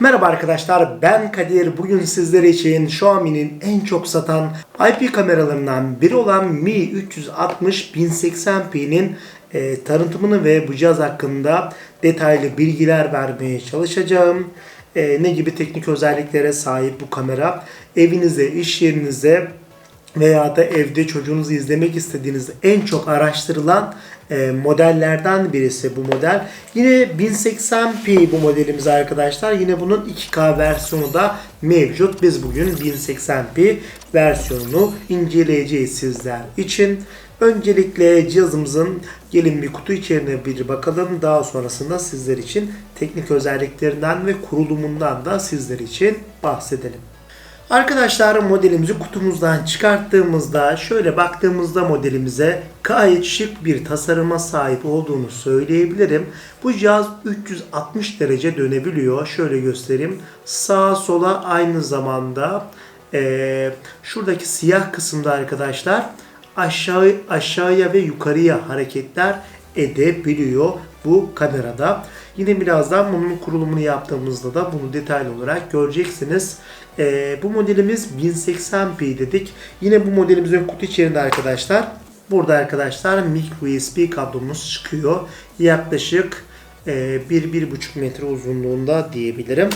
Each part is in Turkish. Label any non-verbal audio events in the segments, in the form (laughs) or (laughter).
Merhaba arkadaşlar ben Kadir. Bugün sizler için Xiaomi'nin en çok satan IP kameralarından biri olan Mi 360 1080p'nin e, tanıtımını ve bu cihaz hakkında detaylı bilgiler vermeye çalışacağım. E, ne gibi teknik özelliklere sahip bu kamera? Evinize, iş yerinize veya da evde çocuğunuzu izlemek istediğiniz en çok araştırılan e, modellerden birisi bu model. Yine 1080p bu modelimiz arkadaşlar. Yine bunun 2K versiyonu da mevcut. Biz bugün 1080p versiyonunu inceleyeceğiz sizler için. Öncelikle cihazımızın gelin bir kutu içeriğine bir bakalım. Daha sonrasında sizler için teknik özelliklerinden ve kurulumundan da sizler için bahsedelim. Arkadaşlar modelimizi kutumuzdan çıkarttığımızda şöyle baktığımızda modelimize gayet şık bir tasarıma sahip olduğunu söyleyebilirim. Bu cihaz 360 derece dönebiliyor. Şöyle göstereyim. Sağa sola aynı zamanda eee, şuradaki siyah kısımda arkadaşlar aşağı aşağıya ve yukarıya hareketler edebiliyor bu kamerada. Yine birazdan bunun kurulumunu yaptığımızda da bunu detaylı olarak göreceksiniz. Ee, bu modelimiz 1080p dedik. Yine bu modelimizin kutu içerisinde arkadaşlar burada arkadaşlar micro USB kablomuz çıkıyor. Yaklaşık e, 1-1,5 metre uzunluğunda diyebilirim.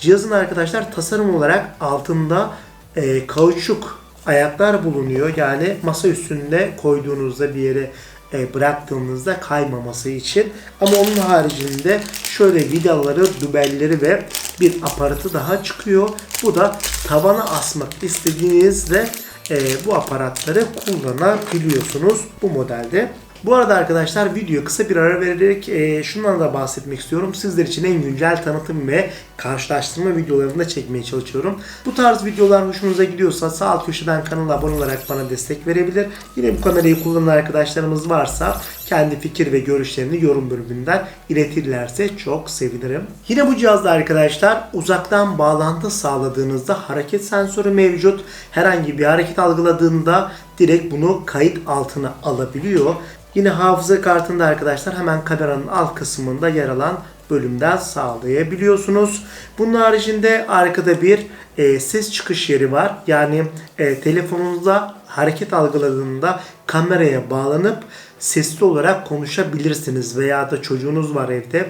Cihazın arkadaşlar tasarım olarak altında e, kauçuk ayaklar bulunuyor. Yani masa üstünde koyduğunuzda bir yere e, bıraktığınızda kaymaması için. Ama onun haricinde şöyle vidaları, dübelleri ve bir aparatı daha çıkıyor. Bu da tavana asmak istediğinizde e, bu aparatları kullanabiliyorsunuz bu modelde. Bu arada arkadaşlar video kısa bir ara vererek e, şundan da bahsetmek istiyorum. Sizler için en güncel tanıtım ve karşılaştırma videolarını da çekmeye çalışıyorum. Bu tarz videolar hoşunuza gidiyorsa sağ alt köşeden kanala abone olarak bana destek verebilir. Yine bu kamerayı kullanan arkadaşlarımız varsa kendi fikir ve görüşlerini yorum bölümünden iletirlerse çok sevinirim. Yine bu cihazda arkadaşlar uzaktan bağlantı sağladığınızda hareket sensörü mevcut. Herhangi bir hareket algıladığında direkt bunu kayıt altına alabiliyor. Yine hafıza kartında arkadaşlar hemen kameranın alt kısmında yer alan bölümden sağlayabiliyorsunuz. Bunun haricinde arkada bir e, ses çıkış yeri var. Yani e, telefonunuzda hareket algıladığında kameraya bağlanıp sesli olarak konuşabilirsiniz veya da çocuğunuz var evde.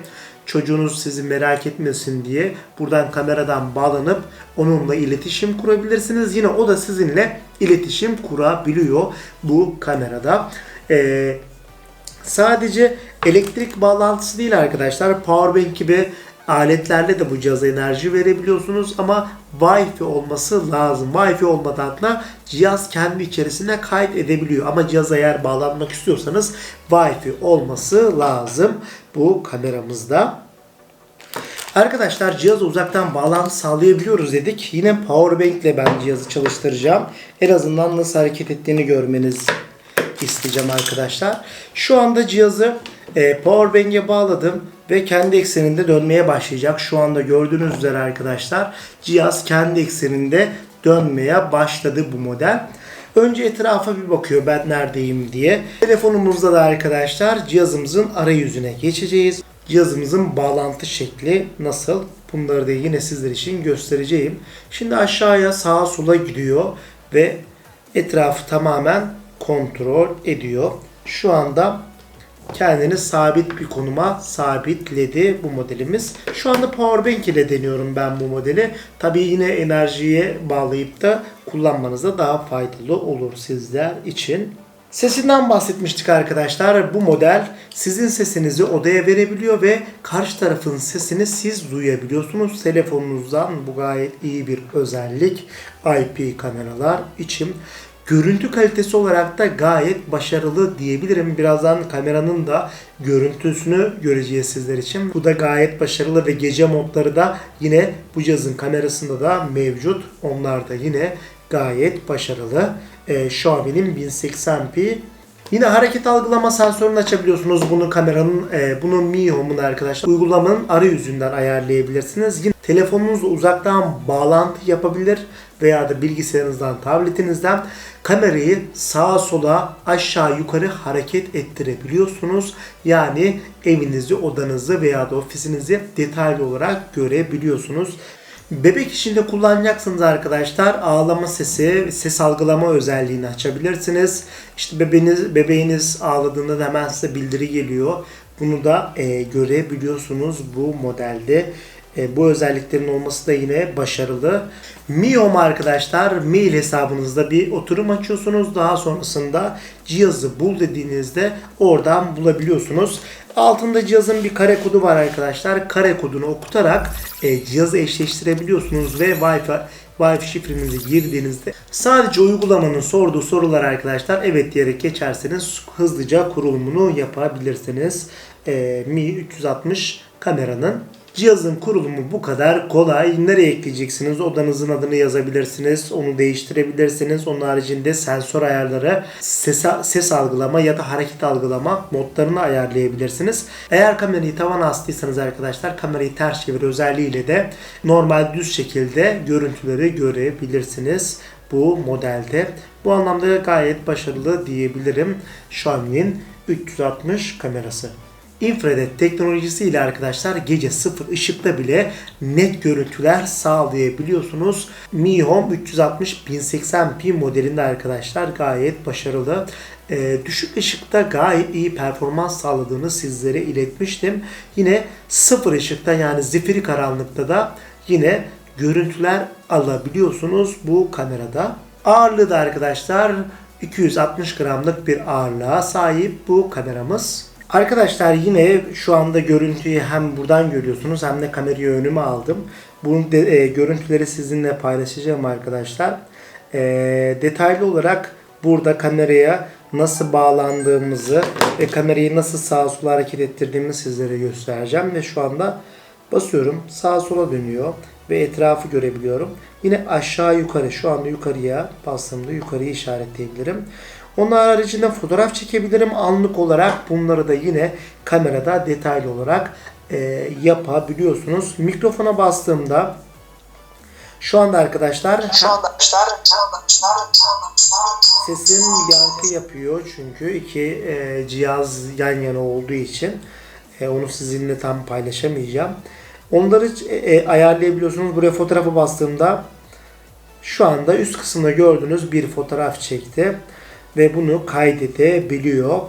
Çocuğunuz sizi merak etmesin diye buradan kameradan bağlanıp onunla iletişim kurabilirsiniz. Yine o da sizinle iletişim kurabiliyor bu kamerada. Ee, sadece elektrik bağlantısı değil arkadaşlar. Powerbank gibi aletlerle de bu cihaza enerji verebiliyorsunuz ama Wi-Fi olması lazım. Wi-Fi olmadan da cihaz kendi içerisinde kayıt edebiliyor. Ama cihaza eğer bağlanmak istiyorsanız Wi-Fi olması lazım bu kameramızda. Arkadaşlar cihaza uzaktan bağlantı sağlayabiliyoruz dedik. Yine Powerbank ile ben cihazı çalıştıracağım. En azından nasıl hareket ettiğini görmeniz isteyeceğim arkadaşlar. Şu anda cihazı e, Powerbank'e bağladım ve kendi ekseninde dönmeye başlayacak. Şu anda gördüğünüz üzere arkadaşlar cihaz kendi ekseninde dönmeye başladı bu model. Önce etrafa bir bakıyor ben neredeyim diye. Telefonumuzda da arkadaşlar cihazımızın arayüzüne geçeceğiz. Cihazımızın bağlantı şekli nasıl? Bunları da yine sizler için göstereceğim. Şimdi aşağıya sağa sola gidiyor ve etrafı tamamen kontrol ediyor. Şu anda kendini sabit bir konuma sabitledi bu modelimiz. Şu anda powerbank ile deniyorum ben bu modeli. Tabii yine enerjiye bağlayıp da kullanmanıza daha faydalı olur sizler için. Sesinden bahsetmiştik arkadaşlar. Bu model sizin sesinizi odaya verebiliyor ve karşı tarafın sesini siz duyabiliyorsunuz. Telefonunuzdan bu gayet iyi bir özellik. IP kameralar için. Görüntü kalitesi olarak da gayet başarılı diyebilirim. Birazdan kameranın da görüntüsünü göreceğiz sizler için. Bu da gayet başarılı ve gece modları da yine bu cihazın kamerasında da mevcut. Onlar da yine gayet başarılı. Ee, Xiaomi'nin 1080p Yine hareket algılama sensörünü açabiliyorsunuz. Bunu kameranın, e, bunu Mi Home'un arkadaşlar uygulamanın arayüzünden ayarlayabilirsiniz. Yine telefonunuzla uzaktan bağlantı yapabilir veya da bilgisayarınızdan, tabletinizden kamerayı sağa sola aşağı yukarı hareket ettirebiliyorsunuz. Yani evinizi, odanızı veya da ofisinizi detaylı olarak görebiliyorsunuz. Bebek işinde kullanacaksınız arkadaşlar. Ağlama sesi, ses algılama özelliğini açabilirsiniz. İşte bebeğiniz, bebeğiniz ağladığında da hemen size bildiri geliyor. Bunu da e, görebiliyorsunuz bu modelde. E, bu özelliklerin olması da yine başarılı. Mi Home arkadaşlar mail hesabınızda bir oturum açıyorsunuz. Daha sonrasında cihazı bul dediğinizde oradan bulabiliyorsunuz. Altında cihazın bir kare kodu var arkadaşlar. Kare kodunu okutarak e, cihazı eşleştirebiliyorsunuz ve Wi-Fi Wi-Fi şifrenizi girdiğinizde sadece uygulamanın sorduğu sorular arkadaşlar evet diyerek geçerseniz hızlıca kurulumunu yapabilirsiniz. E, Mi 360 kameranın Cihazın kurulumu bu kadar kolay. Nereye ekleyeceksiniz? Odanızın adını yazabilirsiniz. Onu değiştirebilirsiniz. Onun haricinde sensör ayarları, ses, ses algılama ya da hareket algılama modlarını ayarlayabilirsiniz. Eğer kamerayı tavan astıysanız arkadaşlar kamerayı ters çevir özelliğiyle de normal düz şekilde görüntüleri görebilirsiniz bu modelde. Bu anlamda gayet başarılı diyebilirim Xiaomi'nin 360 kamerası. Infrared teknolojisiyle arkadaşlar gece sıfır ışıkta bile net görüntüler sağlayabiliyorsunuz. Mi Home 360 1080p modelinde arkadaşlar gayet başarılı. Ee, düşük ışıkta gayet iyi performans sağladığını sizlere iletmiştim. Yine sıfır ışıkta yani zifiri karanlıkta da yine görüntüler alabiliyorsunuz bu kamerada. Ağırlığı da arkadaşlar 260 gramlık bir ağırlığa sahip bu kameramız. Arkadaşlar yine şu anda görüntüyü hem buradan görüyorsunuz hem de kamerayı önüme aldım. Bu de, e, görüntüleri sizinle paylaşacağım arkadaşlar. E, detaylı olarak burada kameraya nasıl bağlandığımızı ve kamerayı nasıl sağa sola hareket ettirdiğimi sizlere göstereceğim. Ve şu anda basıyorum sağa sola dönüyor ve etrafı görebiliyorum. Yine aşağı yukarı şu anda yukarıya bastığımda yukarıyı işaretleyebilirim. Onun haricinde fotoğraf çekebilirim anlık olarak. Bunları da yine kamerada detaylı olarak e, yapabiliyorsunuz. Mikrofona bastığımda şu anda arkadaşlar şu anda sesim yankı yapıyor çünkü iki e, cihaz yan yana olduğu için e, onu sizinle tam paylaşamayacağım. Onları e, e, ayarlayabiliyorsunuz. Buraya fotoğrafı bastığımda şu anda üst kısımda gördüğünüz bir fotoğraf çekti ve bunu kaydedebiliyor.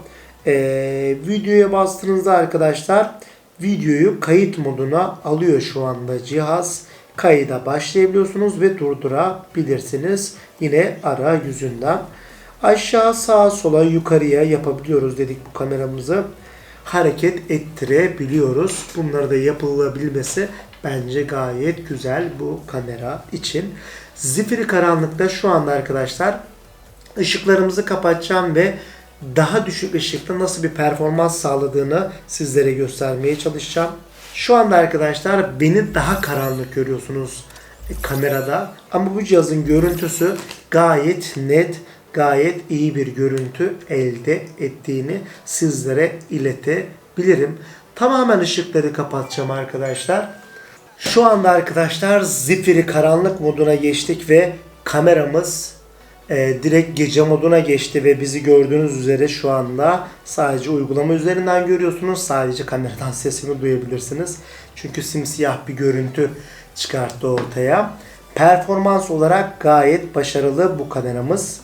Ee, videoya bastığınızda arkadaşlar videoyu kayıt moduna alıyor şu anda cihaz. Kayıda başlayabiliyorsunuz ve durdurabilirsiniz. Yine ara yüzünden. Aşağı sağa sola yukarıya yapabiliyoruz dedik bu kameramızı. Hareket ettirebiliyoruz. Bunları da yapılabilmesi bence gayet güzel bu kamera için. Zifiri karanlıkta şu anda arkadaşlar ışıklarımızı kapatacağım ve daha düşük ışıkta nasıl bir performans sağladığını sizlere göstermeye çalışacağım. Şu anda arkadaşlar beni daha karanlık görüyorsunuz kamerada ama bu cihazın görüntüsü gayet net, gayet iyi bir görüntü elde ettiğini sizlere iletebilirim. Tamamen ışıkları kapatacağım arkadaşlar. Şu anda arkadaşlar zifiri karanlık moduna geçtik ve kameramız e, direkt gece moduna geçti ve bizi gördüğünüz üzere şu anda sadece uygulama üzerinden görüyorsunuz. Sadece kameradan (laughs) sesimi duyabilirsiniz. Çünkü simsiyah bir görüntü çıkarttı ortaya. Performans olarak gayet başarılı bu kameramız.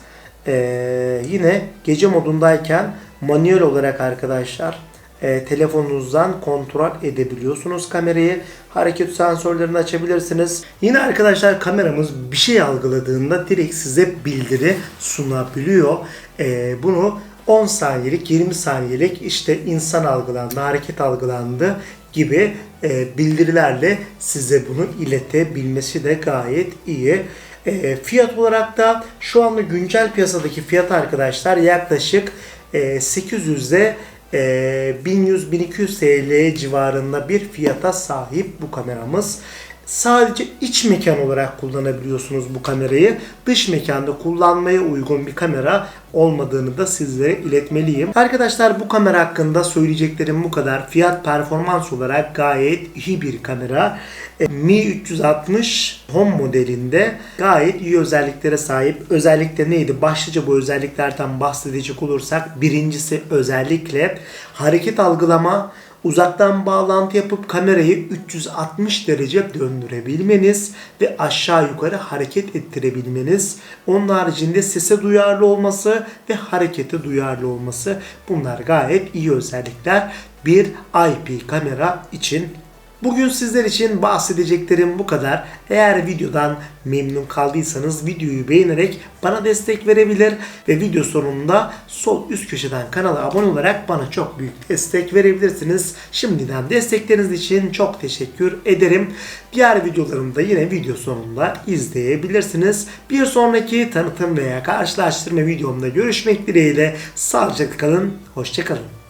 Ee, yine gece modundayken manuel olarak arkadaşlar e, telefonunuzdan kontrol edebiliyorsunuz kamerayı. Hareket sensörlerini açabilirsiniz. Yine arkadaşlar kameramız bir şey algıladığında direkt size bildiri sunabiliyor. E, bunu 10 saniyelik, 20 saniyelik işte insan algılandı, hareket algılandı gibi e, bildirilerle size bunu iletebilmesi de gayet iyi. E, fiyat olarak da şu anda güncel piyasadaki fiyat arkadaşlar yaklaşık e, 800'de 1100-1200 TL civarında bir fiyata sahip bu kameramız. Sadece iç mekan olarak kullanabiliyorsunuz bu kamerayı. Dış mekanda kullanmaya uygun bir kamera olmadığını da sizlere iletmeliyim. Arkadaşlar bu kamera hakkında söyleyeceklerim bu kadar. Fiyat performans olarak gayet iyi bir kamera. E, Mi 360 Home modelinde gayet iyi özelliklere sahip. Özellikle neydi? Başlıca bu özelliklerden bahsedecek olursak birincisi özellikle hareket algılama, uzaktan bağlantı yapıp kamerayı 360 derece döndürebilmeniz ve aşağı yukarı hareket ettirebilmeniz. Onun haricinde sese duyarlı olması ve harekete duyarlı olması. Bunlar gayet iyi özellikler bir IP kamera için Bugün sizler için bahsedeceklerim bu kadar. Eğer videodan memnun kaldıysanız videoyu beğenerek bana destek verebilir ve video sonunda sol üst köşeden kanala abone olarak bana çok büyük destek verebilirsiniz. Şimdiden destekleriniz için çok teşekkür ederim. Diğer videolarımı da yine video sonunda izleyebilirsiniz. Bir sonraki tanıtım veya karşılaştırma videomda görüşmek dileğiyle. Sağlıcakla kalın, hoşçakalın.